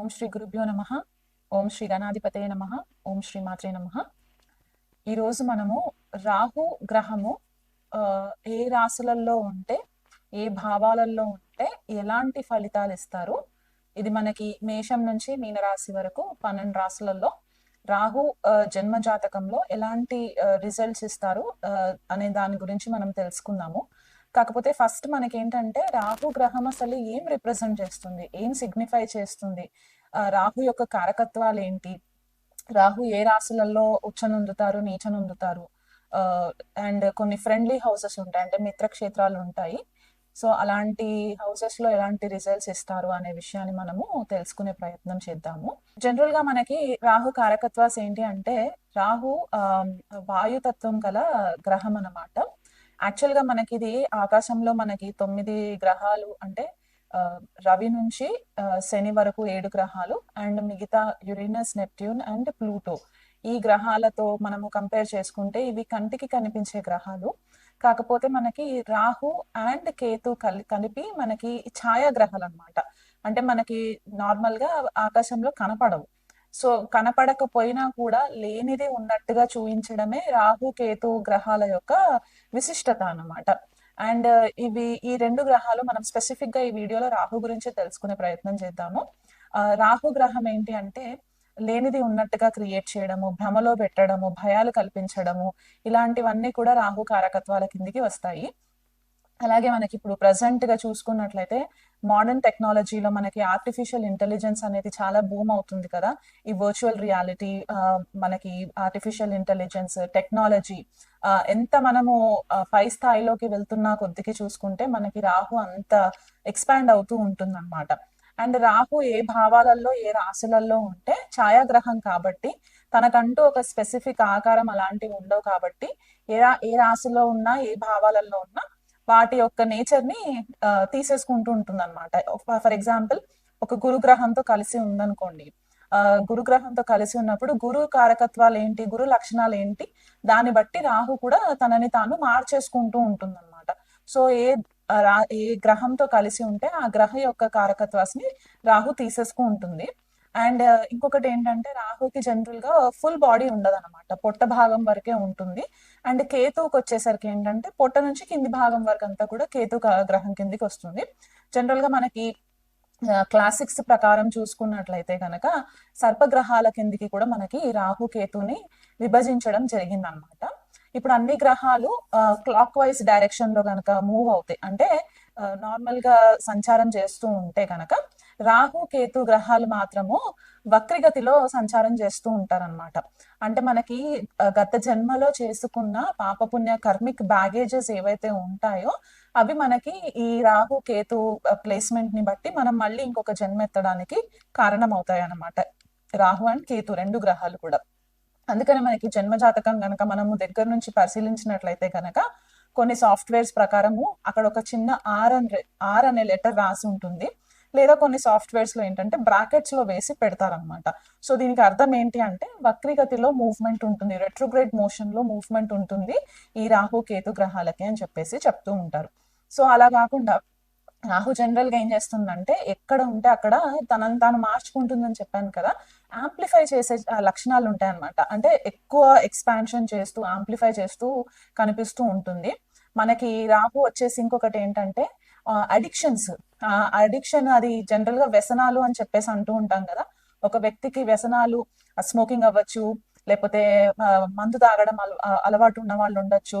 ఓం శ్రీ గురుభ్యో నమ. ఓం శ్రీ గణాధిపతే నమ. ఓం శ్రీ మాత్రే నమ. ఈరోజు మనము రాహు గ్రహము ఏ రాశులలో ఉంటే ఏ భావాలలో ఉంటే ఎలాంటి ఫలితాలు ఇస్తారు? ఇది మనకి మేషం నుంచి మీనరాశి వరకు పన్నెండు రాశులలో రాహు జన్మ జాతకంలో ఎలాంటి రిజల్ట్స్ ఇస్తారు అనే దాని గురించి మనం తెలుసుకుందాము. కాకపోతే ఫస్ట్ మనకి ఏంటంటే రాహు గ్రహం అసలు ఏం రిప్రజెంట్ చేస్తుంది? ఏం సిగ్నిఫై చేస్తుంది? రాహు యొక్క కారకత్వాలు ఏంటి రాహు ఏ రాశులలో ఉచ్చనుందుతారు నీచనుందుతారు? అండ్ కొన్ని ఫ్రెండ్లీ హౌసెస్ ఉంటాయి అంటే మిత్రక్షేత్రాలు ఉంటాయి. సో అలాంటి హౌసెస్లో ఎలాంటి రిజల్ట్స్ ఇస్తారు అనే విషయాన్ని మనము తెలుసుకునే ప్రయత్నం చేద్దాము. జనరల్గా మనకి రాహు కారకత్వాస్ ఏంటి అంటే రాహు వాయుతత్వం గల గ్రహం అన్నమాట. యాక్చువల్గా మనకి ఇది ఆకాశంలో మనకి తొమ్మిది గ్రహాలు అంటే రవి నుంచి శని వరకు ఏడు గ్రహాలు అండ్ మిగతా యురేనస్ నెప్ట్యూన్ అండ్ ప్లూటో. ఈ గ్రహాలతో మనము కంపేర్ చేసుకుంటే ఇవి కంటికి కనిపించే గ్రహాలు. కాకపోతే మనకి రాహు అండ్ కేతు కలి కలిపి మనకి ఛాయాగ్రహాలు అన్నమాట అంటే మనకి నార్మల్గా ఆకాశంలో కనపడవు. సో కనపడకపోయినా కూడా లేనిది ఉన్నట్టుగా చూపించడమే రాహు కేతు గ్రహాల యొక్క విశిష్టత అన్నమాట. అండ్ uh, ఇవి ఈ రెండు గ్రహాలు మనం స్పెసిఫిక్గా ఈ వీడియోలో రాహు గురించి తెలుసుకునే ప్రయత్నం చేద్దాము. రాహు గ్రహం ఏంటి అంటే లేనిది ఉన్నట్టుగా క్రియేట్ చేయడము భ్రమలో పెట్టడము భయాలు కల్పించడము ఇలాంటివన్నీ కూడా రాహు కారకత్వాల కిందికి వస్తాయి. అలాగే మనకి ఇప్పుడు ప్రజెంట్గా చూసుకున్నట్లయితే మోడర్న్ టెక్నాలజీలో మనకి ఆర్టిఫిషియల్ ఇంటెలిజెన్స్ అనేది చాలా బూమ్ అవుతుంది కదా. ఈ వర్చువల్ రియాలిటీ మనకి ఆర్టిఫిషియల్ ఇంటెలిజెన్స్ టెక్నాలజీ ఎంత మనము పై స్థాయిలోకి వెళ్తున్నా కొద్దికి చూసుకుంటే మనకి రాహు అంత ఎక్స్పాండ్ అవుతూ ఉంటుంది అనమాట అండ్ రాహు ఏ భావాలలో ఏ రాశులలో ఉంటే ఛాయాగ్రహం కాబట్టి తనకంటూ ఒక స్పెసిఫిక్ ఆకారం అలాంటివి ఉండవు కాబట్టి ఏ రా ఏ రాశిలో ఉన్నా ఏ భావాలలో ఉన్నా వాటి యొక్క నేచర్ని తీసేసుకుంటూ ఉంటుంది అనమాట ఫర్ ఎగ్జాంపుల్ ఒక గురుగ్రహంతో కలిసి ఉందనుకోండి. ఆ, గురుగ్రహంతో కలిసి ఉన్నప్పుడు గురు కారకత్వాలు ఏంటి గురు లక్షణాలు ఏంటి దాన్ని బట్టి రాహు కూడా తనని తాను మార్చేసుకుంటూ ఉంటుంది అనమాట సో ఏ రా ఏ గ్రహంతో కలిసి ఉంటే ఆ గ్రహ యొక్క కారకత్వాన్ని రాహు తీసేసుకుంటుంది. ఉంటుంది అండ్ ఇంకొకటి ఏంటంటే రాహుకి జనరల్గా ఫుల్ బాడీ ఉండదు అనమాట పొట్ట భాగం వరకే ఉంటుంది. అండ్ కేతువుకి వచ్చేసరికి ఏంటంటే పొట్ట నుంచి కింది భాగం వరకు అంతా కూడా కేతు గ్రహం కిందికి వస్తుంది. జనరల్గా మనకి క్లాసిక్స్ ప్రకారం చూసుకున్నట్లయితే కనుక సర్పగ్రహాల కిందికి కూడా మనకి రాహు కేతుని విభజించడం జరిగిందనమాట ఇప్పుడు అన్ని గ్రహాలు క్లాక్ వైజ్ డైరెక్షన్లో కనుక మూవ్ అవుతాయి. అంటే నార్మల్గా సంచారం చేస్తూ ఉంటే కనుక రాహు కేతు గ్రహాలు మాత్రము వక్రిగతిలో సంచారం చేస్తూ ఉంటారన్నమాట. అంటే మనకి గత జన్మలో చేసుకున్న పాపపుణ్య కర్మిక్ బ్యాగేజెస్ ఏవైతే ఉంటాయో అవి మనకి ఈ రాహు కేతు ప్లేస్మెంట్ని బట్టి మనం మళ్ళీ ఇంకొక జన్మ ఎత్తడానికి కారణం అవుతాయి రాహు అండ్ కేతు రెండు గ్రహాలు కూడా. అందుకని మనకి జన్మ జాతకం గనక మనము దగ్గర నుంచి పరిశీలించినట్లయితే కనుక కొన్ని సాఫ్ట్వేర్స్ ప్రకారము అక్కడ ఒక చిన్న ఆర్ అని ఆర్ అనే లెటర్ రాసి ఉంటుంది. లేదా కొన్ని సాఫ్ట్వేర్స్లో ఏంటంటే బ్రాకెట్స్లో వేసి పెడతారనమాట సో దీనికి అర్థం ఏంటి అంటే వక్రీగతిలో మూవ్మెంట్ ఉంటుంది. రెట్రోగ్రేడ్ మోషన్లో మూవ్మెంట్ ఉంటుంది ఈ రాహు కేతు గ్రహాలకి అని చెప్పేసి చెప్తూ ఉంటారు. సో అలా కాకుండా రాహు జనరల్గా ఏం చేస్తుందంటే ఎక్కడ ఉంటే అక్కడ తనని తాను మార్చుకుంటుందని చెప్పాను కదా ఆంప్లిఫై చేసే లక్షణాలు ఉంటాయి అనమాట అంటే ఎక్కువ ఎక్స్పాన్షన్ చేస్తూ ఆంప్లిఫై చేస్తూ కనిపిస్తూ ఉంటుంది. మనకి రాహు వచ్చేసి ఇంకొకటి ఏంటంటే అడిక్షన్స్ అడిక్షన్ అది జనరల్గా వ్యసనాలు అని చెప్పేసి అంటూ ఉంటాం కదా. ఒక వ్యక్తికి వ్యసనాలు స్మోకింగ్ అవ్వచ్చు లేకపోతే మందు తాగడం అల- అలవాటు ఉన్న వాళ్ళు ఉండొచ్చు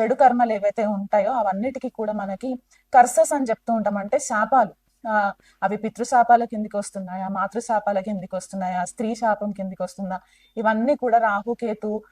చెడు కర్మలు ఏవైతే ఉంటాయో అవన్నిటికీ కూడా మనకి కర్సస్ అని చెప్తూ ఉంటాం. అంటే శాపాలు. ఆ, అవి పితృశాపాల కిందికి వస్తున్నాయా మాతృశాపాల కిందికి వస్తున్నాయా స్త్రీ శాపం కిందికి వస్తుందా? ఇవన్నీ కూడా రాహుకేతు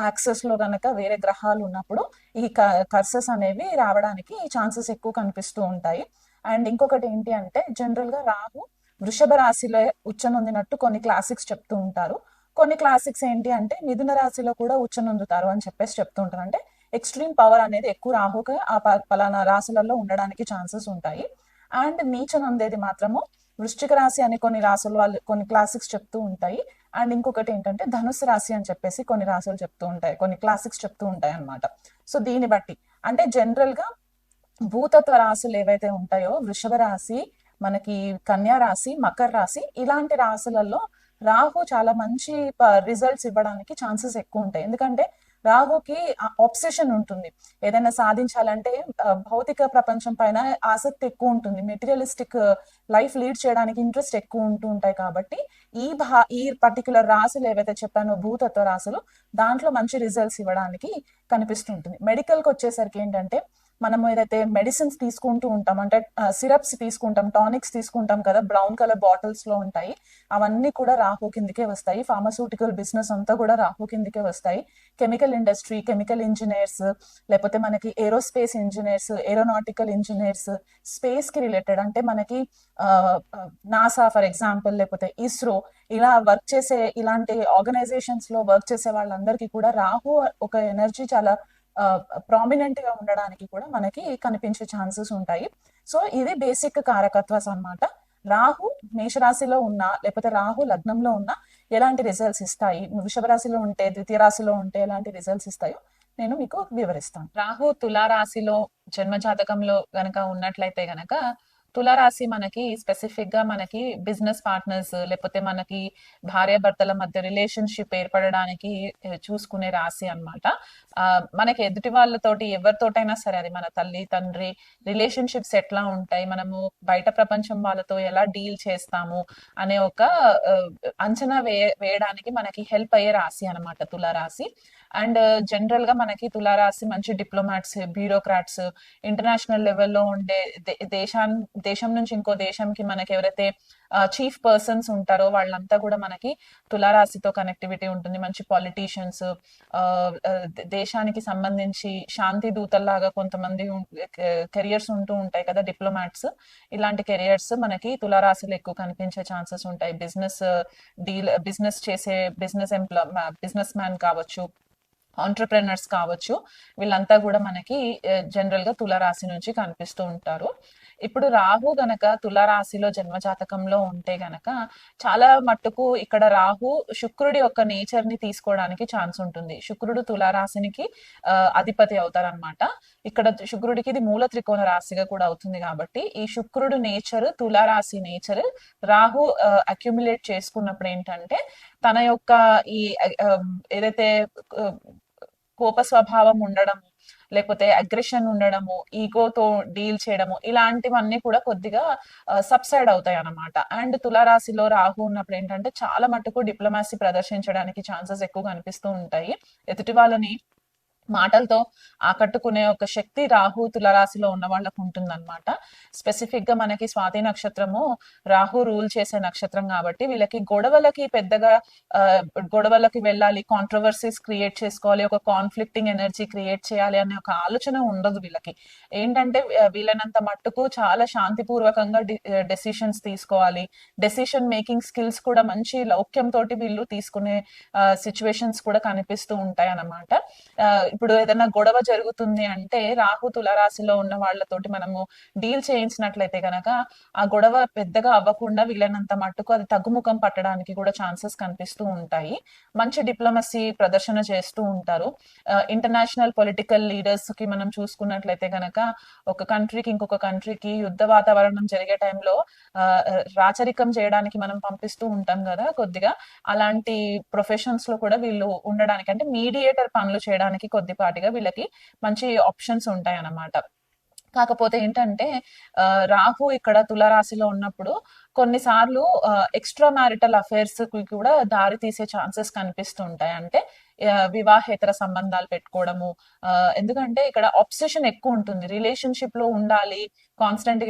యాక్సెస్లో గనక వేరే గ్రహాలు ఉన్నప్పుడు ఈ కర్సెస్ అనేవి రావడానికి ఛాన్సెస్ ఎక్కువ కనిపిస్తూ ఉంటాయి. అండ్ ఇంకొకటి ఏంటి అంటే జనరల్గా రాహు వృషభ రాశిలో ఉచ్చనొందినట్టు కొన్ని క్లాసిక్స్ చెప్తూ ఉంటారు. కొన్ని క్లాసిక్స్ ఏంటి అంటే మిథున రాశిలో కూడా ఉచ్చనొందుతారు అని చెప్పేసి చెప్తూ ఉంటారు. అంటే ఎక్స్ట్రీమ్ పవర్ అనేది ఎక్కువ రాహుక ఆ ప- పలానా రాశులలో ఉండడానికి ఛాన్సెస్ ఉంటాయి. అండ్ నీచనొందేది మాత్రము వృశ్చిక రాశి అని కొన్ని రాసులు వాళ్ళు కొన్ని క్లాసిక్స్ చెప్తూ ఉంటాయి. అండ్ ఇంకొకటి ఏంటంటే ధనుసు రాశి అని చెప్పేసి కొన్ని రాసులు చెప్తూ ఉంటాయి కొన్ని క్లాసిక్స్ చెప్తూ ఉంటాయి అన్నమాట. సో దీన్ని బట్టి అంటే జనరల్గా భూతత్వ రాశులు ఏవైతే ఉంటాయో వృషభ రాశి మనకి కన్యా రాశి మకర రాశి ఇలాంటి రాశులలో రాహు చాలా మంచి రిజల్ట్స్ ఇవ్వడానికి ఛాన్సెస్ ఎక్కువ ఉంటాయి. ఎందుకంటే రాహుకి ఆబ్సెషన్ ఉంటుంది. ఏదైనా సాధించాలంటే భౌతిక ప్రపంచం పైన ఆసక్తి ఎక్కువ ఉంటుంది. మెటీరియలిస్టిక్ లైఫ్ లీడ్ చేయడానికి ఇంట్రెస్ట్ ఎక్కువ ఉంటూ ఉంటాయి కాబట్టి ఈ భా ఈ పర్టికులర్ రాశులు ఏవైతే చెప్పానో భూతత్వ రాశులు దాంట్లో మంచి రిజల్ట్స్ ఇవ్వడానికి కనిపిస్తుంటుంది మెడికల్కి వచ్చేసరికి ఏంటంటే మనం ఏదైతే మెడిసిన్స్ తీసుకుంటూ ఉంటాం అంటే సిరప్స్ తీసుకుంటాం టానిక్స్ తీసుకుంటాం కదా బ్రౌన్ కలర్ బాటిల్స్లో ఉంటాయి. అవన్నీ కూడా రాహు కిందకే వస్తాయి. ఫార్మస్యూటికల్ బిజినెస్ అంతా కూడా రాహు కిందకే వస్తాయి. కెమికల్ ఇండస్ట్రీ కెమికల్ ఇంజనీర్స్ లేకపోతే మనకి ఏరోస్పేస్ ఇంజనీర్స్ ఏరోనాటికల్ ఇంజనీర్స్ స్పేస్కి రిలేటెడ్ అంటే మనకి నాసా ఫర్ ఎగ్జాంపుల్ లేకపోతే ఇస్రో ఇలా వర్క్ చేసే ఇలాంటి ఆర్గనైజేషన్స్లో వర్క్ చేసే వాళ్ళందరికీ కూడా రాహు ఒక ఎనర్జీ చాలా ప్రామినెంట్గా ఉండడానికి కూడా మనకి కనిపించే ఛాన్సెస్ ఉంటాయి. సో ఇది బేసిక్ కారకత్వాస్ అన్నమాట రాహు మేషరాశిలో ఉన్నా లేకపోతే రాహు లగ్నంలో ఉన్నా ఎలాంటి రిజల్ట్స్ ఇస్తాయి? వృషభ రాశిలో ఉంటే ద్వితీయ రాశిలో ఉంటే ఎలాంటి రిజల్ట్స్ ఇస్తాయో నేను మీకు వివరిస్తాను. రాహు తులా రాశిలో జన్మ జాతకంలో గనక ఉన్నట్లయితే గనక తులారాశి మనకి స్పెసిఫిక్గా మనకి బిజినెస్ పార్ట్నర్స్ లేకపోతే మనకి భార్యాభర్తల మధ్య రిలేషన్షిప్ ఏర్పడడానికి చూసుకునే రాశి అన్నమాట. ఆ మనకి ఎదుటి వాళ్ళతోటి ఎవరితోటైనా సరే అది మన తల్లి తండ్రి రిలేషన్షిప్స్ ఎట్లా ఉంటాయి మనము బయట ప్రపంచం వాళ్ళతో ఎలా డీల్ చేస్తాము అనే ఒక అంచనా వేయడానికి మనకి హెల్ప్ అయ్యే రాశి అనమాట తులారాశి. అండ్ uh, జనరల్గా మనకి తులారాశి మంచి డిప్లొమాట్స్ బ్యూరోక్రాట్స్ ఇంటర్నేషనల్ లెవెల్లో ఉండే దే- దేశాన్ దేశం నుంచి ఇంకో దేశంకి మనకి ఎవరైతే uh, చీఫ్ పర్సన్స్ ఉంటారో వాళ్ళంతా కూడా మనకి తులారాశితో కనెక్టివిటీ ఉంటుంది. మంచి పాలిటీషియన్స్ uh, దేశానికి సంబంధించి శాంతి దూతల్లాగా కొంతమంది కెరియర్స్ ఉంటూ ఉంటాయి కదా డిప్లొమాట్స్ ఇలాంటి కెరియర్స్ మనకి తులారాశిలో ఎక్కువ కనిపించే ఛాన్సెస్ ఉంటాయి. బిజినెస్ డీల్ బిజినెస్ చేసే బిజినెస్ ఎంప్లా బిజినెస్ మ్యాన్ కావచ్చు. ఆంటర్ప్రెనర్స్ కావచ్చు వీళ్ళంతా కూడా మనకి జనరల్గా తులారాశి నుంచి కనిపిస్తూ ఉంటారు. ఇప్పుడు రాహు గనక తులరాశిలో జన్మజాతకంలో ఉంటే గనక చాలా మట్టుకు ఇక్కడ రాహు శుక్రుడి యొక్క నేచర్ని తీసుకోవడానికి ఛాన్స్ ఉంటుంది. శుక్రుడు తులారాశినికి అధిపతి అవుతారనమాట ఇక్కడ శుక్రుడికి ఇది మూల త్రికోణ రాశిగా కూడా అవుతుంది కాబట్టి ఈ శుక్రుడు నేచర్ తులారాశి నేచర్ రాహు అక్యుములేట్ చేసుకున్నప్పుడు ఏంటంటే తన యొక్క ఈ ఏదైతే కోప స్వభావం ఉండడము లేకపోతే అగ్రెషన్ ఉండడము ఈగోతో డీల్ చేయడము ఇలాంటివన్నీ కూడా కొద్దిగా సబ్సైడ్ అవుతాయి అన్నమాట. అండ్ తులారాశిలో రాహు ఉన్నప్పుడు ఏంటంటే చాలా మటుకు డిప్లొమాసీ ప్రదర్శించడానికి ఛాన్సెస్ ఎక్కువ కనిపిస్తూ ఉంటాయి. ఎదుటి వాళ్ళని మాటలతో ఆకట్టుకునే ఒక శక్తి రాహు తులరాశిలో ఉన్న వాళ్ళకు ఉంటుందన్నమాట. స్పెసిఫిక్గా మనకి స్వాతి నక్షత్రము రాహు రూల్ చేసే నక్షత్రం కాబట్టి వీళ్ళకి గొడవలకి పెద్దగా గొడవలకి వెళ్ళాలి కాంట్రవర్సీస్ క్రియేట్ చేసుకోవాలి ఒక కాన్ఫ్లిక్టింగ్ ఎనర్జీ క్రియేట్ చేయాలి అనే ఒక ఆలోచన ఉండదు వీళ్ళకి. ఏంటంటే వీళ్ళనంత మట్టుకు చాలా శాంతిపూర్వకంగా డెసిషన్స్ తీసుకోవాలి. డెసిషన్ మేకింగ్ స్కిల్స్ కూడా మంచి లౌక్యం తోటి వీళ్ళు తీసుకునే సిచ్యువేషన్స్ కూడా కనిపిస్తూ ఉంటాయి అన్నమాట ఇప్పుడు ఏదైనా గొడవ జరుగుతుంది అంటే రాహు తులరాశిలో ఉన్న వాళ్ళతోటి మనము డీల్ చేయించినట్లయితే గనక ఆ గొడవ పెద్దగా అవ్వకుండా వీలైనంత మట్టుకు అది తగ్గుముఖం పట్టడానికి కూడా ఛాన్సెస్ కనిపిస్తూ ఉంటాయి. మంచి డిప్లొమసీ ప్రదర్శన చేస్తూ ఉంటారు. ఇంటర్నేషనల్ పొలిటికల్ లీడర్స్కి మనం చూసుకున్నట్లయితే గనక ఒక కంట్రీకి ఇంకొక కంట్రీకి యుద్ధ వాతావరణం జరిగే టైంలో రాచరికం చేయడానికి మనం పంపిస్తూ ఉంటాం కదా కొద్దిగా. అలాంటి ప్రొఫెషన్స్లో కూడా వీళ్ళు ఉండడానికి అంటే మీడియేటర్ పనులు చేయడానికి కొద్దిపాటిగా వీళ్ళకి మంచి ఆప్షన్స్ ఉంటాయి అన్నమాట కాకపోతే ఏంటంటే రాహు ఇక్కడ తులరాశిలో ఉన్నప్పుడు కొన్నిసార్లు ఎక్స్ట్రా మ్యారిటల్ అఫైర్స్కి కూడా దారి తీసే ఛాన్సెస్ కనిపిస్తూ ఉంటాయి అంటే వివాహేతర సంబంధాలు పెట్టుకోవడము ఎందుకంటే ఇక్కడ ఆబ్సెషన్ ఎక్కువ ఉంటుంది. రిలేషన్షిప్లో ఉండాలి కాన్స్టెంట్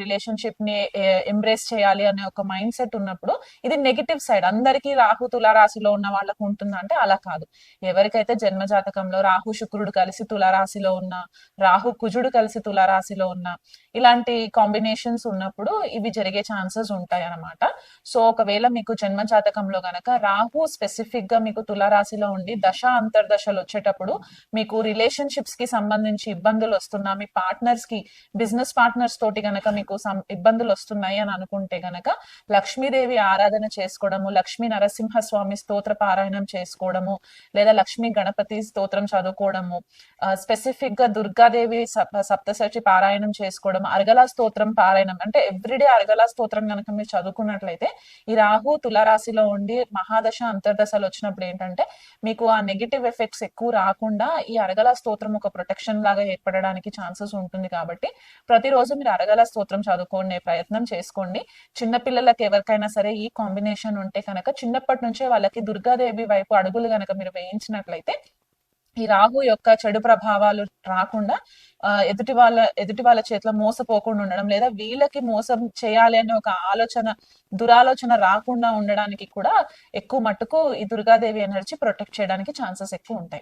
రిలేషన్షిప్ని ఎంబ్రేస్ చేయాలి అనే ఒక మైండ్ సెట్ ఉన్నప్పుడు ఇది నెగిటివ్ సైడ్ అందరికీ రాహు తులారాశిలో ఉన్న వాళ్ళకు ఉంటుందంటే అలా కాదు. ఎవరికైతే జన్మ జాతకంలో రాహు శుక్రుడు కలిసి తులారాశిలో ఉన్న రాహు కుజుడు కలిసి తులారాశిలో ఉన్న ఇలాంటి కాంబినేషన్స్ ఉన్నప్పుడు ఇవి జరిగే ఛాన్సెస్ ఉంటాయి అన్నమాట సో ఒకవేళ మీకు జన్మ జాతకంలో గనక రాహు స్పెసిఫిక్గా మీకు తులారాశిలో ఉండి దశ అంతర్దశలు వచ్చేటప్పుడు మీకు రిలేషన్షిప్స్కి సంబంధించి ఇబ్బందులు వస్తున్నా మీ పార్ట్నర్స్కి బిజినెస్ పార్ట్నర్స్ తోటి గనక మీకు ఇబ్బందులు వస్తున్నాయి అని అనుకుంటే గనక లక్ష్మీదేవి ఆరాధన చేసుకోవడము లక్ష్మీ నరసింహస్వామి స్తోత్ర పారాయణం చేసుకోవడము లేదా లక్ష్మీ గణపతి స్తోత్రం చదువుకోవడము స్పెసిఫిక్గా దుర్గాదేవి సప్- పారాయణం చేసుకోవడం అరగలా స్తోత్రం పారాయణం అంటే ఎవ్రీడే అరగలా స్తోత్రం గనక మీరు చదువుకున్నట్లయితే ఈ రాహు తులారాశిలో ఉండి మహాదశ అంతర్దశలు వచ్చినప్పుడు ఏంటంటే మీకు ఆ నెగిటివ్ ఎఫెక్ట్స్ ఎక్కువ రాకుండా ఈ అరగల స్తోత్రం ఒక ప్రొటెక్షన్ లాగా ఏర్పడడానికి ఛాన్సెస్ ఉంటుంది కాబట్టి ప్రతిరోజు రోజు మీరు అరగల స్తోత్రం చదువుకునే ప్రయత్నం చేసుకోండి. చిన్నపిల్లలకు ఎవరికైనా సరే ఈ కాంబినేషన్ ఉంటే కనుక చిన్నప్పటి నుంచే వాళ్ళకి దుర్గాదేవి వైపు అడుగులు గనక మీరు వేయించినట్లయితే ఈ రాహు యొక్క చెడు ప్రభావాలు రాకుండా ఎదుటి వాళ్ళ ఎదుటి వాళ్ళ చేతిలో మోసపోకుండా ఉండడం లేదా వీళ్ళకి మోసం చేయాలి అనే ఒక ఆలోచన దురాలోచన రాకుండా ఉండడానికి కూడా ఎక్కువ మట్టుకు ఈ దుర్గాదేవి ఎనర్జీ ప్రొటెక్ట్ చేయడానికి ఛాన్సెస్ ఎక్కువ ఉంటాయి.